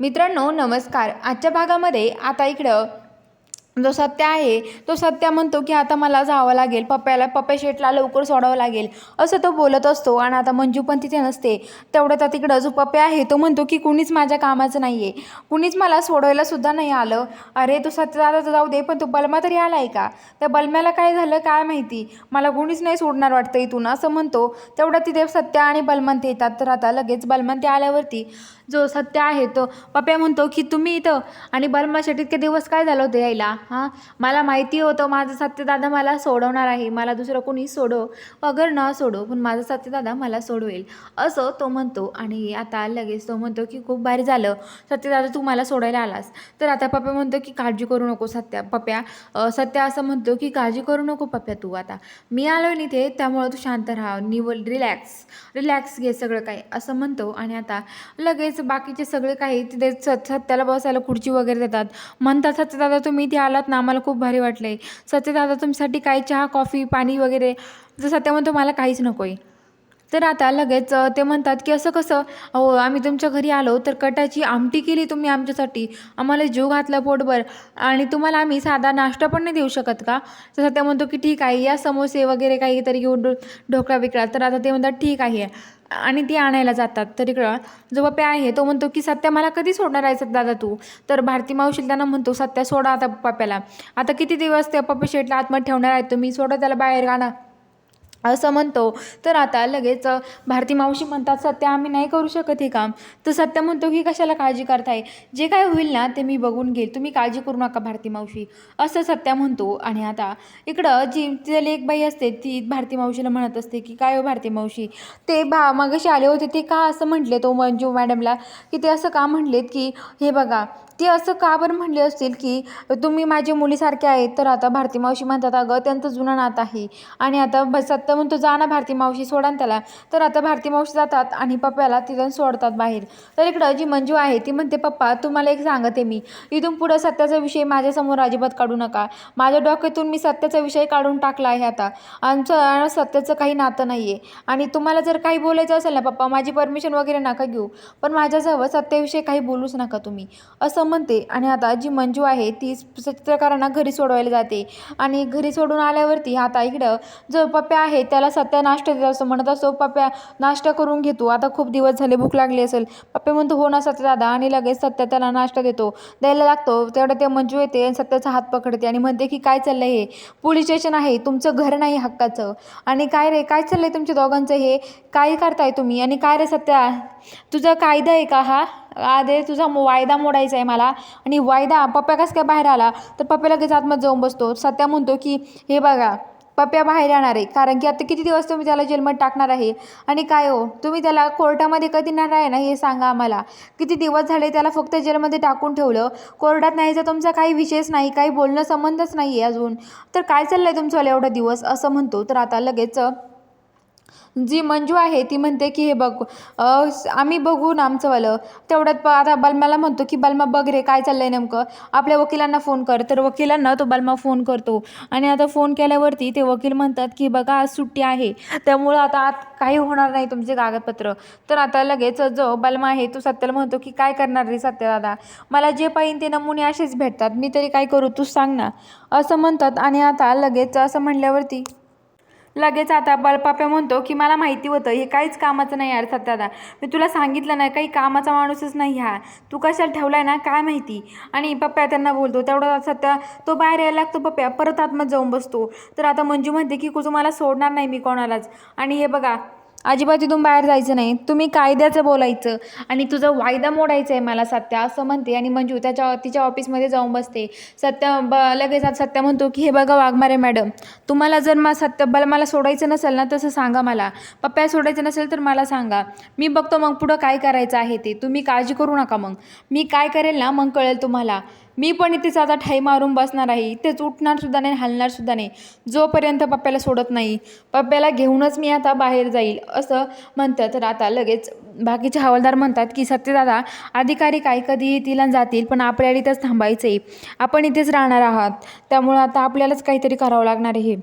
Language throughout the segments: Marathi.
मित्रांनो नमस्कार. आजच्या भागामध्ये आता इकडं जो सत्य आहे तो सत्य म्हणतो की आता मला जावं लागेल पप्प्याला पप्प्या शेटला लवकर सोडावं लागेल असं तो बोलत असतो. आणि आता मंजू पण तिथे नसते. तेवढ्यात तर तिकडं जो पप्प्या आहे तो म्हणतो की कुणीच माझ्या कामाचं नाही आहे कुणीच मला सोडवायला सुद्धा नाही आलं. अरे तो सत्यदादा तर जाऊ दे पण तो बलमा तरी आला आहे का? त्या बलम्याला काय झालं काय माहिती? मला कुणीच नाही सोडणार वाटतं इथून असं म्हणतो. तेवढं तिथे सत्य आणि बलमंत येतात तर आता लगेच बलमंत आल्यावरती जो सत्य आहे तो. पप्या म्हणतो की तुम्ही इथं आणि बलमासाठी इतके दिवस काय झालं होतं यायला? हां? मला माहिती होतं माझं सत्यदादा मला सोडवणार आहे. मला दुसरं कोणी सोडो. अगर न सोडो पण माझा सत्यदादा मला सोडवेल. असं तो म्हणतो आणि आता लगेच तो म्हणतो की खूप भारी झालं. सत्यदादा तू मला सोडायला आलास. तर आता पप्या म्हणतो की काळजी करू नको सत्या पप्या. सत्या असं म्हणतो की काळजी करू नको पप्या तू आता. मी आलो आहे इथे त्यामुळं तू शांत राहा. निवल रिलॅक्स. रिलॅक्स घे सगळं काही. असं म्हणतो आणि आता लगेच बाकीचे सगळे काही तिथे सत सत्याला बसायला खुर्ची वगैरे देतात. म्हणतात सत्यदादा तुम्ही इथे आलात ना आम्हाला खूप भारी वाटलं आहे सत्यदादा तुमच्यासाठी काही चहा कॉफी पाणी वगैरे तर सत्य म्हणतो मला काहीच नको आहे तर आता लगेच ते म्हणतात की असं कसं अहो आम्ही तुमच्या घरी आलो तर कटाची आमटी केली तुम्ही आमच्यासाठी. आम्हाला जीव घातला पोटभर. आणि तुम्हाला आम्ही साधा नाश्ता पण नाही देऊ शकत का? तर ते म्हणतो की ठीक आहे या समोसे वगैरे काहीतरी घेऊन ढोकळा बिकळा. तर आता ते म्हणतात ठीक आहे. आणि ती आणायला जातात. तर इकडं जो बाप्या आहे तो म्हणतो की सत्या मला कधी सोडणार आहे दादा तू? तर भारती मावशील त्यांना म्हणतो सत्या सोडा आता पप्याला आता किती दिवस त्या पप्पा शेटला आतमध्ये ठेवणार आहे तुम्ही? सोडा त्याला बाहेर गाणं असं म्हणतो. तर आता लगेच भारती मावशी म्हणतात सत्य आम्ही नाही करू शकत हे काम. तर सत्य म्हणतो की कशाला काळजी करताय? जे काय होईल ना ते मी बघून घेईल. तुम्ही काळजी करू नका भारती मावशी. असं सत्या म्हणतो. आणि आता इकडं जी तिथली एक बाई असते ती भारती मावशीला म्हणत असते की काय हो भारती मावशी? ते भा मगाशी आले होते ते का असं म्हटले तो मंजू मॅडमला? की ते असं का म्हटलेत की हे बघा ते असं का बरं म्हणले असतील की तुम्ही माझ्या मुलीसारखे आहेत तर आता भारती मावशी म्हणतात अगं त्यांचं जुनं नात आहे. आणि आता ब सत्य म्हणतो जा ना भारती मावशी सोडा त्याला. तर आता भारती मावशी जातात आणि पप्प्याला तिथून सोडतात बाहेर. तर इकडं जी मंजू आहे ती म्हणते पप्पा तुम्हाला एक सांगते मी. इथून पुढं सत्याचा विषय माझ्यासमोर अजिबात काढू नका. माझ्या डोक्यातून मी सत्याचा विषय काढून टाकला आहे आता. आमचं सत्याचं काही नातं नाही आहे आणि तुम्हाला जर काही बोलायचं असेल ना पप्पा माझी परमिशन वगैरे नका घेऊ. पण माझ्याजवळ सत्याविषयी काही बोलूच नका तुम्ही. असं म्हणते. आणि आता जी मंजू आहे ती चित्रकारांना घरी सोडवायला जाते. आणि घरी सोडून आल्यावरती आता इकडं जो पप्प्या आहे त्याला सध्या नाश्ता देत असतो. म्हणत असतो पप्प्या नाश्ता करून घेतो आता खूप दिवस झाले भूक लागली असेल. पप्पे म्हणतो हो ना सत्य दादा. आणि लगेच सत्या त्याला नाश्ता देतो. द्यायला लागतो. तेवढं ते मंजू येते आणि सत्याचा हात पकडते आणि म्हणते की काय चाललंय हे? पोलीस स्टेशन आहे. तुमचं घर नाही हक्काचं. आणि काय रे? काय चाललंय तुमच्या दोघांचं हे? काय करताय तुम्ही? आणि काय रे सत्या? तुझा कायदा आहे का हा? आधे तुझा वायदा मोडायचा आहे मला. आणि वायदा पप्पा कसं काय बाहेर आला? तर पप्प्या लगेच आतमध्ये जाऊन बसतो. सत्या म्हणतो की हे बघा पप्प्या बाहेर येणार आहे. कारण की आता किती दिवस तुम्ही त्याला जेलमध्ये टाकणार आहे? आणि काय हो? तुम्ही त्याला कोर्टामध्ये कधी येणार आहे ना हे सांगा आम्हाला. किती दिवस झाले त्याला फक्त जेलमध्ये टाकून ठेवलं? कोर्टात नाही तर तुमचा काही विषयच नाही काही बोलणं संबंधच नाही आहे अजून. तर काय चाललं आहे तुमचं एवढा दिवस? असं म्हणतो. तर आता लगेच जी मंजू आहे ती म्हणते की हे बघ आम्ही बघू ना आमचंवालं तेवढ्यात प- आता बलमाला म्हणतो की बलमा बघ रे काय चाललं आहे नेमकं. आपल्या वकिलांना फोन कर. तर वकिलांना तो बलमा फोन करतो. आणि आता फोन केल्यावरती ते वकील म्हणतात की बघा आज सुट्टी आहे. त्यामुळं आता आत काही होणार नाही तुमचे कागदपत्र. तर आता लगेच जो बलमा आहे तो सत्याला म्हणतो की काय करणार रे सत्यदादा मला जे पाहिजे ते नमुने असेच भेटतात. मी तरी काय करू? तूच सांग ना. असं म्हणतात. आणि आता लगेच असं म्हणल्यावरती लगेच आता बलपाप्या म्हणतो की मला माहिती होतं हे काहीच कामाचं नाही यार सत्यादा. मी तुला सांगितलं नाही काही कामाचा माणूसच नाही हा. तू कशाला ठेवलाय ना काय माहिती? आणि पप्प्या त्यांना बोलतो तेवढा सत्या तो बाहेर यायला लागतो पप्प्या परत आतमध्ये जाऊन बसतो. तर आता मंजू म्हणते की तुम्हाला सोडणार नाही मी कोणालाच. आणि हे बघा अजिबात इथून बाहेर जायचं नाही. तुम्ही कायद्याचं बोलायचं आणि तुझं वायदा मोडायचा आहे मला सत्या असं म्हणते. आणि मंजू त्याच्या तिच्या ऑफिसमध्ये जाऊन बसते. सत्य ब लगेच आता सत्य म्हणतो की हे बघा वाघमारे मॅडम तुम्हाला जर मा सत्य बल मला सोडायचं नसेल ना तसं सांगा मला. पप्प्या सोडायचं नसेल तर मला सांगा. मी बघतो मग पुढं काय करायचं आहे ते. तुम्ही काळजी करू नका मग. मी काय करेल ना मग कळेल तुम्हाला. मी पण इथेच आता ठाई मारून बसणार आहे. इथेच उठणारसुद्धा नाही हलणारसुद्धा नाही. जोपर्यंत पप्प्याला सोडत नाही पप्प्याला घेऊनच मी आता बाहेर जाईल असं म्हणतात. तर आता लगेच बाकीचे हवालदार म्हणतात की सत्यदादा अधिकारी काय कधी येतील आणि जातील पण आपल्याला इथंच थांबायचं आहे आपण इथेच राहणार आहात. त्यामुळं आता आपल्यालाच काहीतरी करावं लागणार आहे.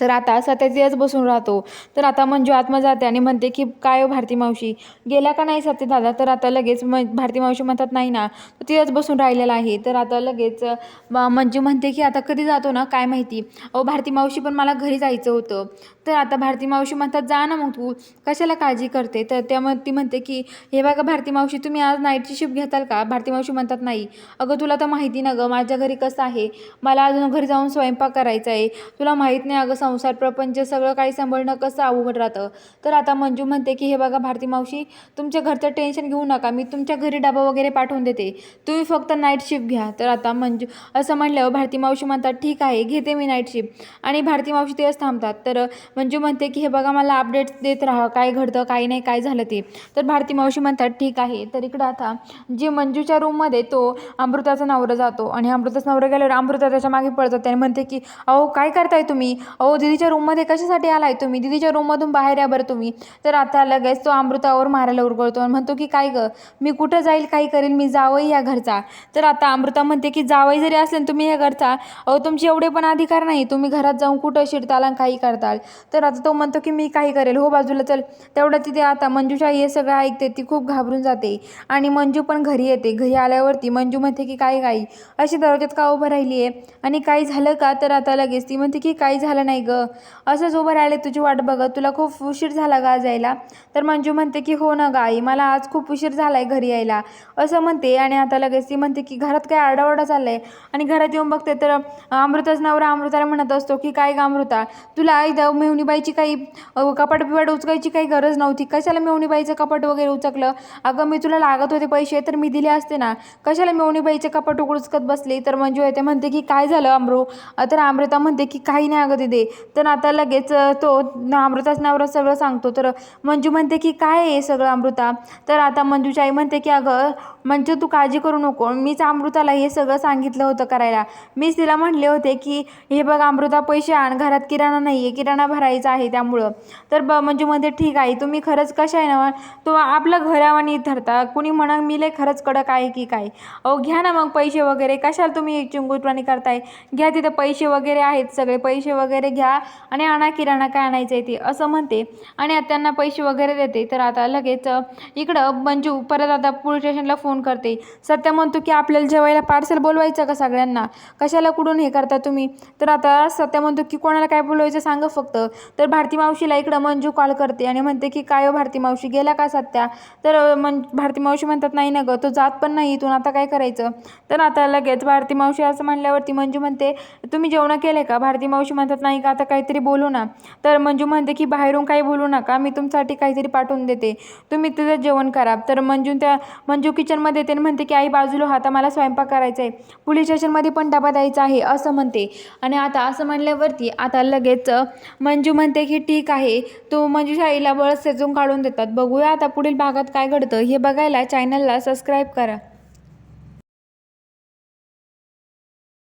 तर आता सत्याच बसून राहतो तर आता मंजू आत्मा जाते आणि म्हणते की काय हो भारती मावशी? गेल्या का नाही सत्य दादा तर आता लगेच म भारती मावशी म्हणतात नाही ना तो तिथेच बसून राहिलेला आहे. तर आता लगेच मंजू म्हणते की आता कधी जातो ना काय माहिती? अहो भारती मावशी पण मला घरी जायचं होतं. तर आता भारती मावशी म्हणतात जा ना मग तू कशाला काळजी करते? तर त्या ती म्हणते की हे बघा भारती मावशी तुम्ही आज नाईटची शिफ्ट घेताल का? भारती मावशी म्हणतात नाही. अगं तुला तर माहिती ना गं माझ्या घरी कसं आहे? मला अजून घरी जाऊन स्वयंपाक करायचा आहे. तुला माहीत नाही अगं संसार प्रपंच सगळं काही सांभाळणं कसं अवघड राहतं? तर आता मंजू म्हणते की हे बघा भारती मावशी तुमच्या घरचं टेन्शन घेऊ नका. मी तुमच्या घरी डबा वगैरे पाठवून देते. तुम्ही फक्त नाईट शिफ्ट घ्या. तर आता मंजू असं म्हणल्यावर भारती मावशी म्हणतात ठीक आहे घेते मी नाईट शिफ्ट आणि भारती मावशी तेच थांबतात. तर मंजू म्हणते की हे बघा मला अपडेट्स देत राहा. काय घडतं काय नाही काय झालं ते. तर भारती मावशी म्हणतात ठीक आहे. तर इकडं आता जे मंजूच्या रूममध्ये तो अमृताचा नवरा जातो. आणि अमृताचा नवरा गेल्यावर अमृता त्याच्यामागे पळतात. त्याने म्हणते की अहो काय करताय तुम्ही? अहो दिदीच्या रूममध्ये कशासाठी आलाय तुम्ही? दिदीच्या रूममधून बाहेर या बरं तुम्ही. तर आता लगेच तो अमृतावर मारायला उरगळतो आणि म्हणतो की काय ग? मी कुठं जाईल काही करेल? मी जावई या घरचा. तर आता अमृता म्हणते की जावई जरी असले तुम्ही या घरचा अहो तुमचे एवढे पण अधिकार नाही. तुम्ही घरात जाऊन कुठं शिरताल आणि काही करताल? तर आता तो म्हणतो की मी काही करेल? हो बाजूला चल. तेवढं तिथे आता मंजूशा हे सगळं ऐकते. ती खूप घाबरून जाते. आणि मंजू पण घरी येते. घरी आल्यावरती मंजू म्हणते की काय काही अशी दरवाज्यात का उभं राहिली आहे आणि काही झालं का? तर आता लगेच ती म्हणते की काही झालं नाही. नाही गं. असंच उभं राहिले तुझी वाट बघत. तुला खूप उशीर झाला का आज यायला तर मंजू म्हणते की हो ना गाई मला आज खूप उशीर झाला आहे घरी यायला. असं म्हणते आणि आता लगेच ती म्हणते की घरात काय आरडाओरडा चालला आहे आणि घरात येऊन बघते तर अमृताच नवरा अमृताला म्हणत असतो की काय का अमृता? तुला इथं मेवणीबाईची काही कपाट बिपाट उचकायची काही गरज नव्हती. कशाला मेवणीबाईचं कपाट वगैरे उचकलं? अगं मी तुला लागत होते पैसे तर मी दिले असते ना. कशाला मेवणीबाईचे कपाट उचकत बसली? तर मंजू येते म्हणते की काय झालं अमृ? तर अमृता म्हणते की काही नाही अगं दिदे. तर आता लगेच तो अमृताच नवरा सगळं सांगतो. तर मंजू म्हणते की काय आहे सगळं अमृता? तर आता मंजूची आई म्हणते की अगं मंजू तू काळजी करू नको. मीच अमृताला हे सगळं सांगितलं होतं करायला. मीच तिला म्हणले होते की हे बघ अमृता पैसे आण. घरात किराणा नाही आहे किराणा भरायचा आहे त्यामुळं. तर ब मंजू म्हणते ठीक आहे तुम्ही खरंच कशा आहे ना? तो आपलं घरावानी ठरता कुणी म्हणा मी लय खरंच कडक आहे की काय? अहो घ्या ना मग पैसे वगैरे. कशाला तुम्ही चिंगुटवाणी करताय? घ्या तिथं पैसे वगैरे आहेत सगळे. पैसे वगैरे घ्या आणि आणा किराणा काय आणायचं आहे ते असं म्हणते. आणि आता त्यांना पैसे वगैरे देते. तर आता लगेच इकडं मंजू परत आता पोलीस स्टेशनला फोन करते. सत्य म्हणतो की आपल्याला जेवायला पार्सल बोलवायचं का सगळ्यांना? कशाला कुठून हे करता तुम्ही? तर आता सत्य म्हणतो की कोणाला काय बोलवायचं सांगा फक्त. तर भारती मावशीला इकडं मंजू कॉल करते आणि म्हणते की काय हो भारती मावशी गेला का सत्या? तर मन भारती मावशी म्हणतात नाही ना गं तो जात पण नाही इथून आता काय करायचं? तर आता लगेच भारती मावशी असं म्हणल्यावरती मंजू म्हणते तुम्ही जेवण केले का? भारती मावशी म्हणतात नाही का आता काहीतरी बोलू ना? तर मंजू म्हणते की बाहेरून काही बोलू नका मी तुमच्यासाठी काहीतरी पाठवून देते. तुम्ही तिथं जेवण करा. तर मंजू त्या मंजू किचनमध्ये येते आणि म्हणते की आई बाजूला हो, आता मला स्वयंपाक करायचा आहे पोलीस स्टेशनमध्ये पण डबा द्यायचा आहे असं म्हणते. आणि आता असं म्हणल्यावरती आता लगेच मंजू म्हणते की ठीक आहे. तो मंजूच्या आईला बळच सेजून काढून देतात. बघूया आता पुढील भागात काय घडतं. हे बघायला चॅनलला सबस्क्राईब करा.